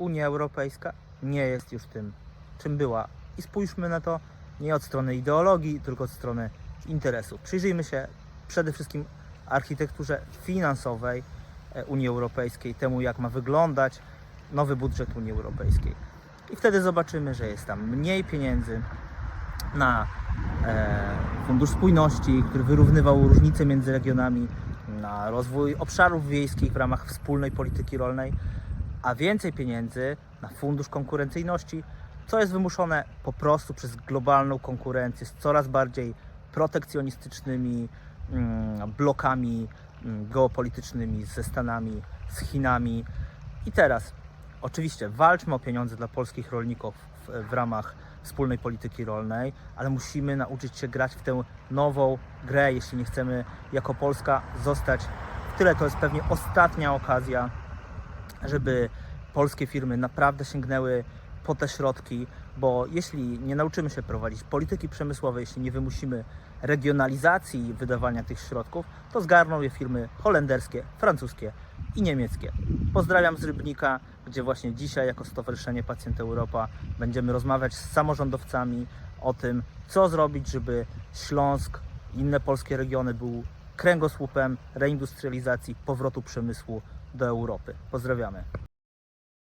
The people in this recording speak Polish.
Unia Europejska nie jest już tym, czym była. I spójrzmy na to nie od strony ideologii, tylko od strony interesów. Przyjrzyjmy się przede wszystkim architekturze finansowej e, Unii Europejskiej, temu jak ma wyglądać nowy budżet Unii Europejskiej. I wtedy zobaczymy, że jest tam mniej pieniędzy na e, Fundusz Spójności, który wyrównywał różnice między regionami, na rozwój obszarów wiejskich w ramach wspólnej polityki rolnej, a więcej pieniędzy na Fundusz Konkurencyjności, co jest wymuszone po prostu przez globalną konkurencję z coraz bardziej protekcjonistycznymi mm, blokami mm, geopolitycznymi ze Stanami, z Chinami. I teraz, oczywiście, walczmy o pieniądze dla polskich rolników w, w ramach wspólnej polityki rolnej, ale musimy nauczyć się grać w tę nową grę, jeśli nie chcemy jako Polska zostać tyle. To jest pewnie ostatnia okazja, żeby polskie firmy naprawdę sięgnęły po te środki, bo jeśli nie nauczymy się prowadzić polityki przemysłowej, jeśli nie wymusimy regionalizacji wydawania tych środków, to zgarną je firmy holenderskie, francuskie i niemieckie. Pozdrawiam z Rybnika, gdzie właśnie dzisiaj jako Stowarzyszenie Pacjent Europa będziemy rozmawiać z samorządowcami o tym, co zrobić, żeby Śląsk i inne polskie regiony był kręgosłupem reindustrializacji, powrotu przemysłu do Europy. Pozdrawiamy.